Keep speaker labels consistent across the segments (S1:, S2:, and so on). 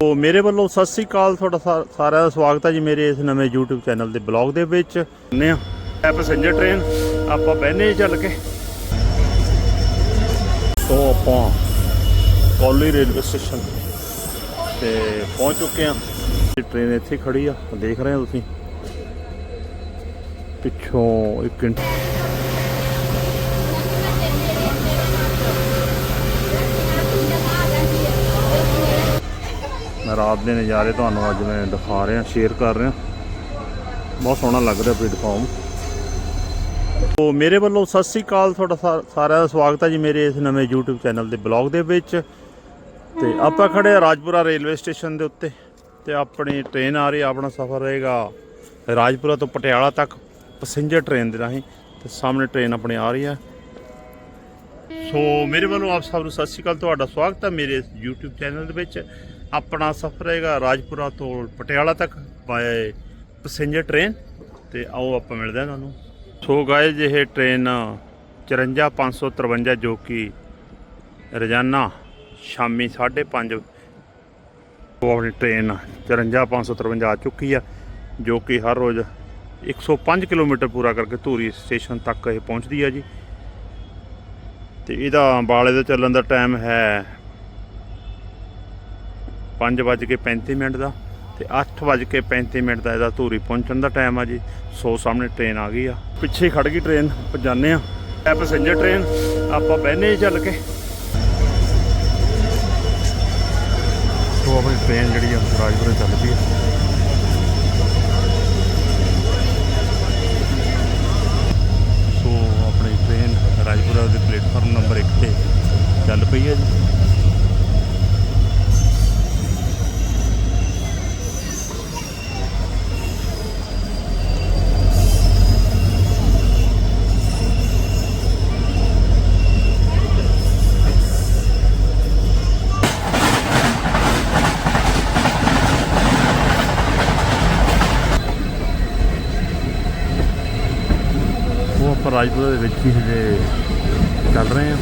S1: ਤੋ ਮੇਰੇ ਵੱਲੋਂ ਸਤਿ ਸ੍ਰੀ ਅਕਾਲ, ਤੁਹਾਡਾ ਸਾ- ਸਾਰਿਆਂ ਦਾ ਸਵਾਗਤ ਹੈ ਜੀ ਮੇਰੇ ਇਸ ਨਵੇਂ YouTube ਚੈਨਲ ਦੇ ਬਲੌਗ ਦੇ ਵਿੱਚ। ਨੇ ਆ ਪੈਸੇਂਜਰ ਟ੍ਰੇਨ ਆਪਾਂ ਬਹਿਨੇ ਚੱਲ ਕੇ। ਤੋਂ ਆਪਾਂ ਕੌਲੀ ਰੇਲਵੇ ਸਟੇਸ਼ਨ ਤੇ ਪਹੁੰਚ ਚੁੱਕੇ ਆ ਟ੍ਰੇਨ ਇੱਥੇ ਖੜੀ ਆ, ਦੇਖ ਰਹੇ ਹੋ ਤੁਸੀਂ? ਪਿੱਛੋਂ ਇੱਕ ਘੰਟਾ ਰਾਤ ਦੇ ਨਜ਼ਾਰੇ ਤੁਹਾਨੂੰ ਅੱਜ ਮੈਂ ਦਿਖਾ ਰਿਹਾ ਸ਼ੇਅਰ ਕਰ ਰਿਹਾ। ਬਹੁਤ ਸੋਹਣਾ ਲੱਗ ਰਿਹਾ ਪਲੇਟਫਾਰਮ ਤੋ ਮੇਰੇ ਵੱਲੋਂ ਸਤਿ ਸ੍ਰੀ ਅਕਾਲ, ਤੁਹਾਡਾ ਸਾ- ਸਾਰਿਆਂ ਦਾ ਸਵਾਗਤ ਹੈ ਜੀ ਮੇਰੇ ਇਸ ਨਵੇਂ YouTube ਚੈਨਲ ਦੇ ਬਲੌਗ ਦੇ ਵਿੱਚ। ਤੇ ਆਪਾਂ ਖੜੇ ਆ ਰਾਜਪੁਰਾ ਰੇਲਵੇ ਸਟੇਸ਼ਨ ਦੇ ਉੱਤੇ। ਤੇ ਆਪਣੀ ਟ੍ਰੇਨ ਆ ਰਹੀ ਆ ਆਪਣਾ ਸਫ਼ਰ ਰਹੇਗਾ ਰਾਜਪੁਰਾ ਤੋਂ ਪਟਿਆਲਾ ਤੱਕ ਪੈਸੇਂਜਰ ਟ੍ਰੇਨ ਦੇ ਰਾਹੀਂ। ਤੇ ਸਾਹਮਣੇ ਟ੍ਰੇਨ ਆਪਣੀ ਆ ਰਹੀ ਹੈ। ਸੋ ਮੇਰੇ ਵੱਲੋਂ ਆਪ ਸਭ ਨੂੰ ਸਤਿ ਸ਼੍ਰੀ ਅਕਾਲ, ਤੁਹਾਡਾ ਸਵਾਗਤ ਹੈ ਮੇਰੇ ਇਸ YouTube ਚੈਨਲ ਦੇ ਵਿੱਚ। ਆਪਣਾ ਸਫ਼ਰ ਰਹੇਗਾ ਰਾਜਪੁਰਾ ਤੋਂ ਪਟਿਆਲਾ ਤੱਕ ਬਾਏ ਪੈਸੇਂਜਰ ਟ੍ਰੇਨ ਤੇ ਆਓ ਆਪਾਂ ਮਿਲਦੇ ਹਾਂ ਤੁਹਾਨੂੰ। ਸੋ ਗਾਇਜ਼ ਇਹ ਟ੍ਰੇਨ 54553 ਜੋ ਕਿ ਰੋਜ਼ਾਨਾ ਸ਼ਾਮੀ 5:30 ਉਹ ਆਪਣੀ ਟ੍ਰੇਨ 54553 ਆ ਚੁੱਕੀ ਆ, ਜੋ ਕਿ ਹਰ ਰੋਜ਼ 105 ਕਿਲੋਮੀਟਰ ਪੂਰਾ ਕਰਕੇ ਧੂਰੀ ਸਟੇਸ਼ਨ ਤੱਕ ਇਹ ਪਹੁੰਚਦੀ ਆ ਜੀ। ਤੇ ਇਹਦਾ ਅੰਬਾਲੇ ਦੇ ਚੱਲਣ ਦਾ ਟਾਈਮ ਹੈ 5:35 ਮਿੰਟ ਦਾ ਤੇ 8:35 ਮਿੰਟ ਦਾ ਇਹਦਾ ਧੂਰੀ ਪਹੁੰਚਣ ਦਾ ਟਾਈਮ ਆ ਜੀ। ਸੋ ਸਾਹਮਣੇ ਟ੍ਰੇਨ ਆ ਗਈ ਆ। ਪਿੱਛੇ ਹੀ ਖੜ ਗਈ ਟ੍ਰੇਨ ਪਜਾਨੇ ਆ ਇਹ ਪੈਸੇਂਜਰ ਟ੍ਰੇਨ ਆਪਾਂ ਬਹਿਨੇ ਚੱਲ ਕੇ। ਸੋ ਆਪਣੀ ਟ੍ਰੇਨ ਜਿਹੜੀ ਆ ਰਾਜਪੁਰੇ ਚੱਲ ਪਈ ਆ। ਸੋ ਆਪਣੀ ਟ੍ਰੇਨ ਰਾਜਪੁਰਾ ਦੇ ਪਲੇਟਫਾਰਮ ਨੰਬਰ 1 ਤੇ ਚੱਲ ਪਈ ਹੈ ਜੀ ਉਹ ਆਪਾਂ ਰਾਜਪੁਰਾ ਦੇ ਵਿੱਚ ਹੀ ਹਜੇ ਚੱਲ ਰਹੇ ਹਾਂ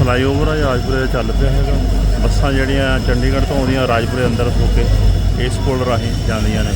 S1: ਫਲਾਈਓਵਰ ਆ ਰਾਜਪੁਰੇ ਚੱਲ ਪਿਆ ਹੈਗਾ। ਬੱਸਾਂ ਜਿਹੜੀਆਂ ਚੰਡੀਗੜ੍ਹ ਤੋਂ ਆਉਂਦੀਆਂ ਰਾਜਪੁਰੇ ਅੰਦਰ ਹੋ ਕੇ ਇਸ ਪੁਲ ਰਾਹੀਂ ਜਾਂਦੀਆਂ ਨੇ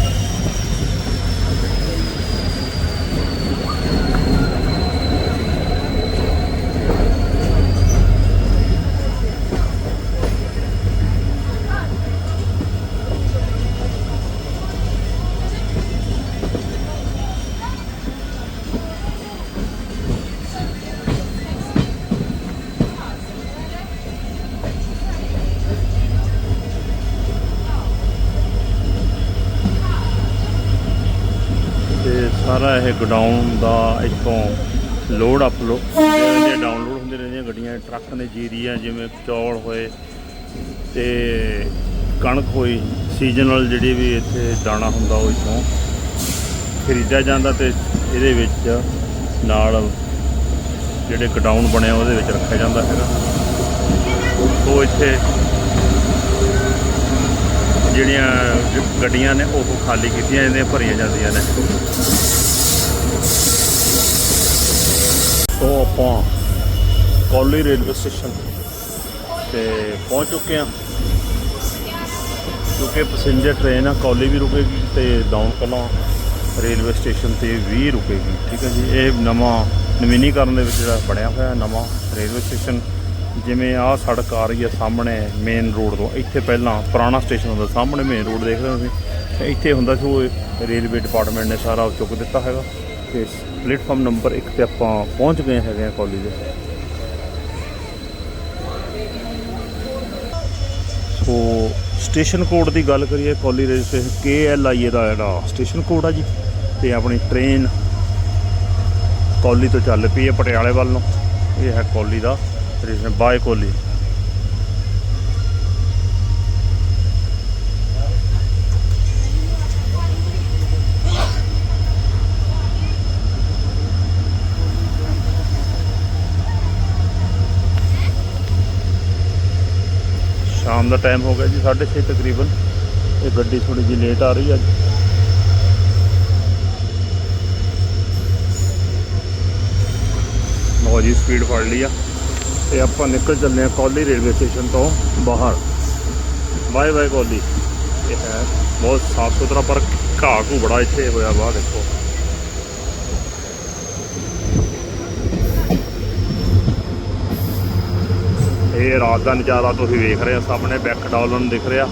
S1: ਤੇ ਸਾਰਾ ਇਹ ਗੋਡਾਊਨ ਦਾ ਇੱਥੋਂ ਲੋਡ ਅਪਲੋਡ ਜਿਹੜੇ ਡਾਊਨਲੋਡ ਹੁੰਦੇ ਰਹਿੰਦੀਆਂ ਗੱਡੀਆਂ, ਟਰੱਕ ਨੇ ਜੀਰੀਆਂ ਜਿਵੇਂ ਚੌਲ ਹੋਏ ਤੇ ਕਣਕ ਹੋਈ ਸੀਜ਼ਨਲ ਜਿਹੜੀ ਵੀ ਇੱਥੇ ਦਾਣਾ ਹੁੰਦਾ ਉਹ ਇੱਥੋਂ ਖਰੀਦਿਆ ਜਾਂਦਾ ਤੇ ਇਹਦੇ ਵਿੱਚ ਨਾਲ ਜਿਹੜੇ ਗੋਡਾਊਨ ਬਣਿਆ ਉਹਦੇ ਵਿੱਚ ਰੱਖਿਆ ਜਾਂਦਾ ਹੈਗਾ। ਉਹ ਇੱਥੇ ਜਿਹੜੀਆਂ ਗੱਡੀਆਂ ਨੇ, ਉਹ ਖਾਲੀ ਕੀਤੀਆਂ ਜਾਂਦੀਆਂ ਭਰੀਆਂ ਜਾਂਦੀਆਂ ਨੇ। ਤੋਂ ਆਪਾਂ ਕੌਲੀ ਰੇਲਵੇ ਸਟੇਸ਼ਨ ਤੇ ਪਹੁੰਚ ਚੁੱਕੇ ਹਾਂ। ਕਿਉਂਕਿ ਪੈਸੇਂਜਰ ਟ੍ਰੇਨ ਆ, ਕੌਲੀ ਵੀ ਰੁਕੇਗੀ ਤੇ ਡਾਊਨ ਕਲਾਂ ਰੇਲਵੇ ਸਟੇਸ਼ਨ ਤੇ ਵੀ ਰੁਕੇਗੀ, ਠੀਕ ਹੈ ਜੀ। ਇਹ ਨਵਾਂ ਨਵੀਨੀਕਰਨ ਦੇ ਵਿੱਚ ਜਿਹੜਾ ਬਣਿਆ ਹੋਇਆ, ਨਵਾਂ ਰੇਲਵੇ ਸਟੇਸ਼ਨ ਜਿਵੇਂ ਆਹ ਸੜਕ ਆ ਰਹੀ ਹੈ ਸਾਹਮਣੇ ਮੇਨ ਰੋਡ ਤੋਂ, ਇੱਥੇ ਪਹਿਲਾਂ ਪੁਰਾਣਾ ਸਟੇਸ਼ਨ ਹੁੰਦਾ, ਸਾਹਮਣੇ ਮੇਨ ਰੋਡ ਦੇਖਦੇ ਹੋ ਤੁਸੀਂ ਇੱਥੇ ਹੁੰਦਾ ਸੀ ਉਹ ਰੇਲਵੇ ਡਿਪਾਰਟਮੈਂਟ ਨੇ ਸਾਰਾ ਚੁੱਕ ਦਿੱਤਾ ਹੈਗਾ, ਤੇ ਪਲੇਟਫਾਰਮ ਨੰਬਰ 1 ਤੇ ਆਪਾਂ ਪਹੁੰਚ ਗਏ ਹੈਗੇ ਆ ਕਾਲਜ ਦੇ ਸੋ ਸਟੇਸ਼ਨ ਕੋਡ ਦੀ ਗੱਲ ਕਰੀਏ ਕਾਲੀ rail station K L I ਦਾ ਜਿਹੜਾ ਸਟੇਸ਼ਨ ਕੋਡ ਆ ਜੀ, ਤੇ ਆਪਣੀ ਟ੍ਰੇਨ ਕੌਲੀ ਤੋਂ ਚੱਲ ਪਈ ਹੈ ਪਟਿਆਲੇ ਵੱਲ ਨੂੰ, ਇਹ ਹੈ ਕੌਲੀ ਦਾ। ਬਾਏ байколі. ਸ਼ਾਮ ਦਾ ਟਾਈਮ ਹੋ ਗਿਆ ਜੀ 6:30 ਤਕਰੀਬਨ। ਇਹ ਗੱਡੀ ਥੋੜੀ ਜਿਹੀ ਲੇਟ ਆ ਰਹੀ ਹੈ ਲੋ ਜੀ ਸਪੀਡ ਫੜ ਲਈ ਆ। ਤੇ ਆਪਾਂ ਨਿਕਲ ਚੱਲੇ ਆ ਕੌਲੀ ਰੇਲਵੇ ਸਟੇਸ਼ਨ ਤੋਂ ਬਾਹਰ। ਬਾਏ ਬਾਏ ਕੌਲੀ। ਇਹ ਹੈ ਬਹੁਤ ਸਾਫ਼ ਸੁਥਰਾ, ਪਰ ਘਾਹ ਘੂ ਬੜਾ ਇੱਥੇ ਹੋਇਆ ਬਾਹਰ ਦੇਖੋ। ਇਹ ਰਾਤ ਦਾ ਨਜ਼ਾਰਾ ਤੁਸੀਂ ਵੇਖ ਰਹੇ ਹੋ, ਸਾਹਮਣੇ ਬੈਕ ਡਾਲਨ ਦਿਖ ਰਿਹਾ।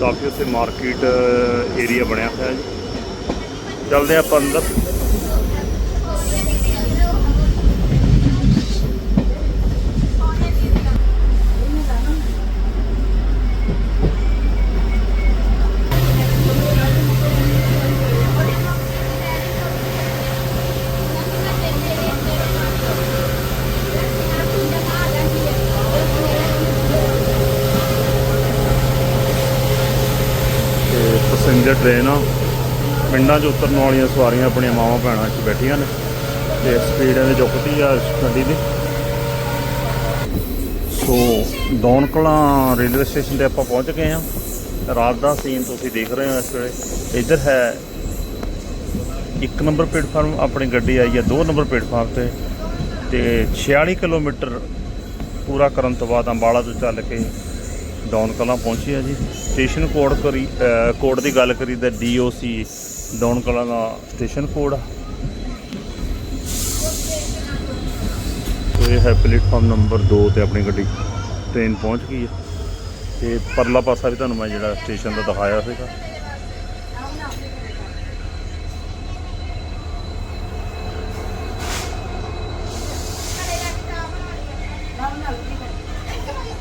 S1: ਕਾਫੀ ਉੱਥੇ ਮਾਰਕੀਟ ਏਰੀਆ ਬਣਿਆ ਹੋਇਆ ਜੀ। ਚੱਲਦੇ ਆਪਾਂ ਅੰਦਰ ਤੇ ਪੈਸੇਂਜਰ ਟ੍ਰੇਨ ਆ ਪਿੰਡਾਂ 'ਚ ਉਤਰਨ ਵਾਲੀਆਂ ਸਵਾਰੀਆਂ ਆਪਣੀਆਂ ਮਾਵਾਂ ਭੈਣਾਂ 'ਚ ਬੈਠੀਆਂ ਨੇ ਤੇ ਸਪੀਡ ਇਹਦੀ ਚੁੱਕਦੀ ਆ ਗੱਡੀ ਦੀ। ਸੋ ਦੌਨਕਲਾਂ ਰੇਲਵੇ ਸਟੇਸ਼ਨ ਤੇ ਆਪਾਂ ਪਹੁੰਚ ਗਏ ਆ ਰਾਤ ਦਾ ਸੀਨ ਤੁਸੀਂ ਦੇਖ ਰਹੇ ਹੋ ਇਸ ਵੇਲੇ। ਇੱਧਰ ਹੈ ਇੱਕ ਨੰਬਰ ਪਲੇਟਫਾਰਮ ਆਪਣੀ ਗੱਡੀ ਆਈ ਹੈ ਦੋ ਨੰਬਰ ਪਲੇਟਫਾਰਮ ਤੇ ਤੇ 46 ਕਿਲੋਮੀਟਰ ਪੂਰਾ ਕਰਨ ਤੋਂ ਬਾਅਦ ਅੰਬਾਲਾ ਤੋਂ ਚੱਲ ਕੇ ਡੌਨ ਕਲਾਂ ਪਹੁੰਚੀ ਆ ਜੀ। ਸਟੇਸ਼ਨ ਕੋਡ ਕਰੀ ਕੋਡ ਦੀ ਗੱਲ ਕਰੀ ਤਾਂ ਡੀਓਸੀ ਡੌਨ ਕਲਾਂ ਦਾ ਸਟੇਸ਼ਨ ਕੋਡ ਆ। ਇਹ ਹੈ ਪਲੇਟਫਾਰਮ ਨੰਬਰ 2 ਤੇ ਆਪਣੀ ਗੱਡੀ ਟ੍ਰੇਨ ਪਹੁੰਚ ਗਈ ਹੈ ਤੇ ਪਰਲਾ ਪਾਸਾ ਵੀ ਤੁਹਾਨੂੰ ਮੈਂ ਜਿਹੜਾ ਸਟੇਸ਼ਨ ਦਾ ਦਿਖਾਇਆ ਸੀਗਾ।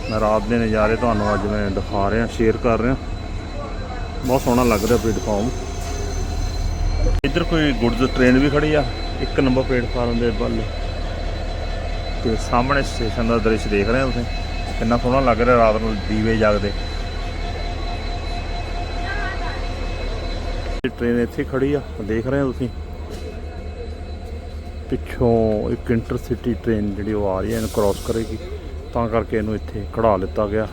S1: ਮੈਂ ਰਾਤ ਦੇ ਨਜ਼ਾਰੇ ਤੁਹਾਨੂੰ ਅੱਜ ਮੈਂ ਦਿਖਾ ਰਿਹਾ, ਸ਼ੇਅਰ ਕਰ ਰਿਹਾ। ਬਹੁਤ ਸੋਹਣਾ ਲੱਗ ਰਿਹਾ ਪਲੇਟਫਾਰਮ। ਇੱਧਰ ਕੋਈ ਗੁੱਡਸ ਟ੍ਰੇਨ ਵੀ ਖੜੀ ਆ, ਇੱਕ ਨੰਬਰ ਪਲੇਟਫਾਰਮ ਦੇ ਵੱਲ। ਤੇ ਸਾਹਮਣੇ ਸਟੇਸ਼ਨ ਦਾ ਦ੍ਰਿਸ਼ ਦੇਖ ਰਹੇ ਹੋ ਤੁਸੀਂ? ਕਿੰਨਾ ਸੋਹਣਾ ਲੱਗ ਰਿਹਾ ਰਾਤ ਨੂੰ ਦੀਵੇ ਜਗਦੇ। ਟ੍ਰੇਨ ਇੱਥੇ ਖੜੀ ਆ, ਦੇਖ ਰਹੇ ਹੋ ਤੁਸੀਂ? ਪਿੱਛੋਂ ਇੱਕ ਇੰਟਰਸਿਟੀ ਟ੍ਰੇਨ ਜਿਹੜੀ ਉਹ ਆ ਰਹੀ ਹੈ ਇਹਨੂੰ ਕ੍ਰਾਸ ਕਰੇਗੀ। ਤਾਂ ਕਰਕੇ ਇਹਨੂੰ ਇੱਥੇ ਖੜਾ ਲਿੱਤਾ ਗਿਆ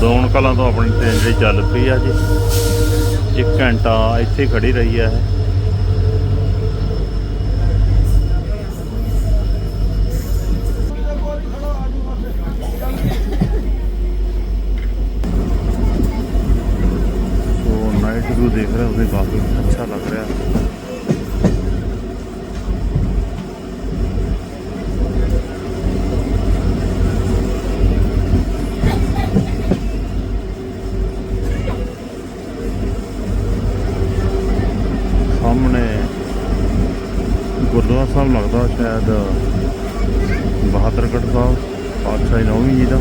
S1: ਦੌਣ ਕਲਾਂ ਤੋਂ ਆਪਣੀ ਟ੍ਰੇਨ ਜਿਹੜੀ ਚੱਲ ਪਈ ਆ ਜੀ। 1 ਘੰਟਾ ਇੱਥੇ ਖੜੀ ਰਹੀ ਆ ਇਹ। ਦੇਖ ਰਹੇ ਹੋ ਤੁਸੀਂ ਕਾਫੀ ਸਾਹਮਣੇ ਗੁਰਦੁਆਰਾ ਸਾਹਿਬ ਲੱਗਦਾ ਸ਼ਾਇਦ ਬਹਾਦਰਗੜ੍ਹ ਸਾਹਿਬ ਪਾਤਸ਼ਾਹੀ ਨੌਵੀਂ ਜੀ ਦਾ।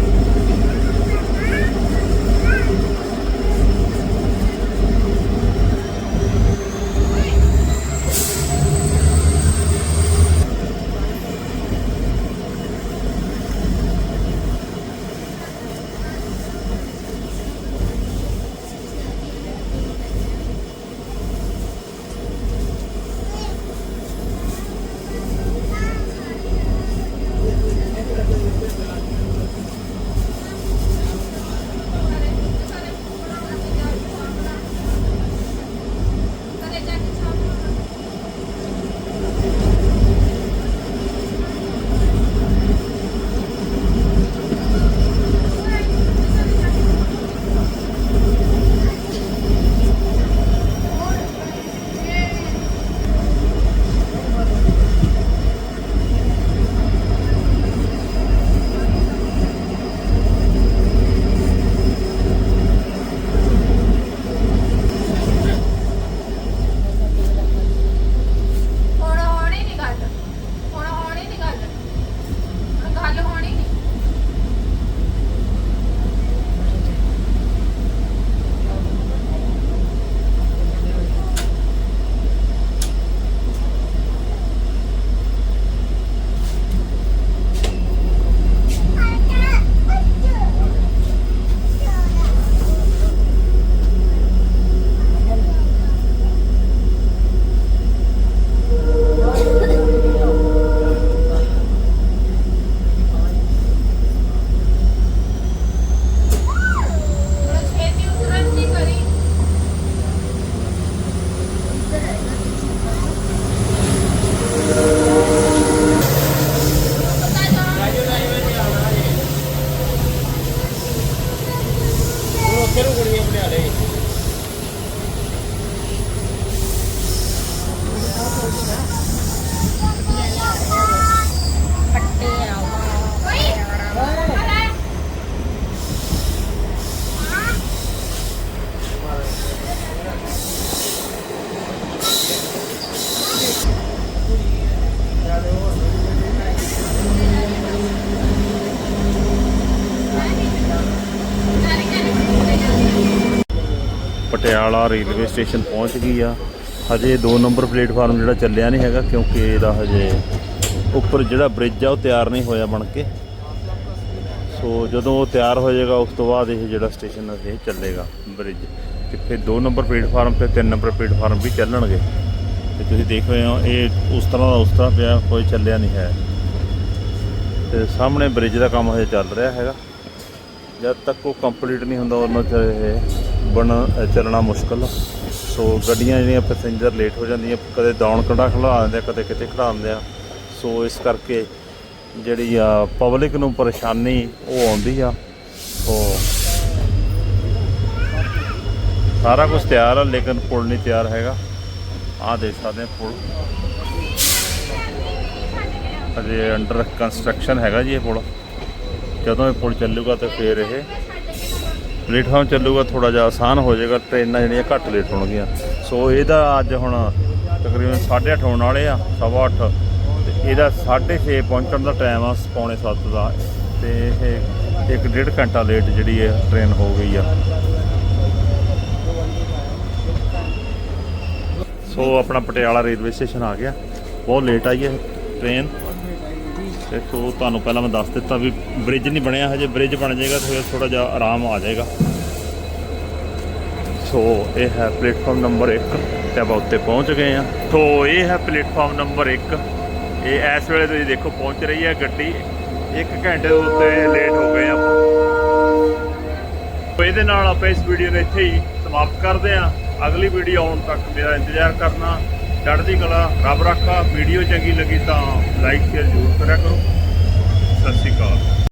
S1: ਪਟਿਆਲਾ ਰੇਲਵੇ ਸਟੇਸ਼ਨ ਪਹੁੰਚ ਗਈ ਆ। ਹਜੇ 2 ਨੰਬਰ ਪਲੇਟਫਾਰਮ ਜਿਹੜਾ ਚੱਲਿਆ ਨਹੀਂ ਹੈਗਾ, ਕਿਉਂਕਿ ਇਹਦਾ ਹਜੇ ਉੱਪਰ ਜਿਹੜਾ ਬ੍ਰਿਜ ਆ, ਉਹ ਤਿਆਰ ਨਹੀਂ ਹੋਇਆ ਬਣ ਕੇ। ਸੋ ਜਦੋਂ ਉਹ ਤਿਆਰ ਹੋ ਜਾਏਗਾ, ਉਸ ਤੋਂ ਬਾਅਦ ਇਹ ਜਿਹੜਾ ਸਟੇਸ਼ਨ ਇਹ ਚੱਲੇਗਾ ਬ੍ਰਿਜ ਤੇ ਫਿਰ 2 ਨੰਬਰ ਪਲੇਟਫਾਰਮ ਤੇ 3 ਨੰਬਰ ਪਲੇਟਫਾਰਮ ਵੀ ਚੱਲਣਗੇ। ਤੇ ਤੁਸੀਂ ਦੇਖ ਰਹੇ ਹੋ, ਇਹ ਉਸ ਤਰ੍ਹਾਂ ਦਾ ਉਸ ਤਰ੍ਹਾਂ ਪਿਆ, ਕੋਈ ਚੱਲਿਆ ਨਹੀਂ ਹੈ। ਤੇ ਸਾਹਮਣੇ ਬ੍ਰਿਜ ਦਾ ਕੰਮ ਹਜੇ ਚੱਲ ਰਿਹਾ ਹੈਗਾ। ਜਦ ਤੱਕ ਉਹ ਕੰਪਲੀਟ ਨਹੀਂ ਹੁੰਦਾ ਉਹਨਾਂ ਚਿਰ ਇਹ ਬਣ ਚੱਲਣਾ ਮੁਸ਼ਕਲ। ਆ ਸੋ ਗੱਡੀਆਂ ਜਿਹੜੀਆਂ ਪੈਸੇਂਜਰ ਲੇਟ ਹੋ ਜਾਂਦੀਆਂ, ਕਦੇ ਦੌਣ ਕੰਡਾ ਖੜਾ ਦਿੰਦੇ ਆ, ਕਦੇ ਕਿਤੇ ਖੜਾ ਦਿੰਦੇ ਆ। ਸੋ ਇਸ ਕਰਕੇ ਜਿਹੜੀ ਆ ਪਬਲਿਕ ਨੂੰ ਪਰੇਸ਼ਾਨੀ ਉਹ ਆਉਂਦੀ ਆ। ਸੋ ਸਾਰਾ ਕੁਝ ਤਿਆਰ ਆ, ਲੇਕਿਨ ਪੁਲ ਨਹੀਂ ਤਿਆਰ ਹੈਗਾ। ਆਹ ਦੇਖ ਸਕਦੇ ਆ ਪੁਲ। ਅਜੇ ਅੰਡਰ ਕੰਸਟਰਕਸ਼ਨ ਹੈਗਾ ਜੀ ਇਹ ਪੁਲ। ਜਦੋਂ ਇਹ ਪੁਲ ਚੱਲੂਗਾ ਤਾਂ ਫਿਰ ਇਹ ਪਲੇਟਫਾਰਮ ਚੱਲੂਗਾ ਥੋੜਾ ਜਿਹਾ ਆਸਾਨ ਹੋ ਜਾਏਗਾ ਟ੍ਰੇਨਾਂ ਜਿਹੜੀਆਂ ਘੱਟ ਲੇਟ ਹੋਣਗੀਆਂ। ਸੋ ਇਹਦਾ ਅੱਜ ਹੁਣ ਤਕਰੀਬਨ 8:30 ਹੋਣ ਵਾਲੇ ਆ, ਸਵਾ ਅੱਠ। ਤੇ ਇਹਦਾ 6:30 ਪਹੁੰਚਣ ਦਾ ਟਾਈਮ ਆ ਪੌਣੇ 7 ਦਾ। ਤੇ ਇਹ ਇੱਕ ਡੇਢ ਘੰਟਾ ਲੇਟ ਜਿਹੜੀ ਹੈ ਟ੍ਰੇਨ ਹੋ ਗਈ ਆ। ਸੋ ਆਪਣਾ ਪਟਿਆਲਾ ਰੇਲਵੇ ਸਟੇਸ਼ਨ ਆ ਗਿਆ। ਬਹੁਤ ਲੇਟ ਆਈ ਹੈ ਟ੍ਰੇਨ ਤੇ ਤੁਹਾਨੂੰ ਪਹਿਲਾਂ ਮੈਂ ਦੱਸ ਦਿੱਤਾ ਵੀ ਬ੍ਰਿਜ ਨਹੀਂ ਬਣਿਆ, ਹਜੇ ਬ੍ਰਿਜ ਬਣ ਜਾਏਗਾ ਤਾਂ ਥੋੜਾ ਜਿਹਾ ਆਰਾਮ ਆ ਜਾਏਗਾ। ਸੋ ਇਹ ਹੈ ਪਲੇਟਫਾਰਮ ਨੰਬਰ 1 ਤੇ ਆਪਾਂ ਉੱਤੇ ਪਹੁੰਚ ਗਏ ਆ ਸੋ ਇਹ ਹੈ ਪਲੇਟਫਾਰਮ ਨੰਬਰ 1 ਇਹ ਇਸ ਵੇਲੇ ਤੁਸੀਂ ਦੇਖੋ ਪਹੁੰਚ ਰਹੀ ਹੈ ਗੱਡੀ। 1 ਘੰਟੇ ਦੇ ਉੱਤੇ ਲੇਟ ਹੋ ਗਏ ਆਪਾਂ। ਇਹਦੇ ਨਾਲ ਆਪਾਂ ਇਸ ਵੀਡੀਓ ਨੂੰ ਇੱਥੇ ਹੀ ਸਮਾਪਤ ਕਰਦੇ ਆ ਅਗਲੀ ਵੀਡੀਓ ਆਉਣ ਤੱਕ ਮੇਰਾ ਇੰਤਜ਼ਾਰ ਕਰਨਾ। ਚੜ੍ਹਦੀ ਕਲਾ ਰੱਬ ਰੱਖਾ ਵੀਡੀਓ ਚੰਗੀ ਲੱਗੀ ਤਾਂ ਲਾਈਕ ਸ਼ੇਅਰ ਜ਼ਰੂਰ ਕਰਿਆ ਕਰੋ। ਸਤਿ ਸ਼੍ਰੀ ਅਕਾਲ।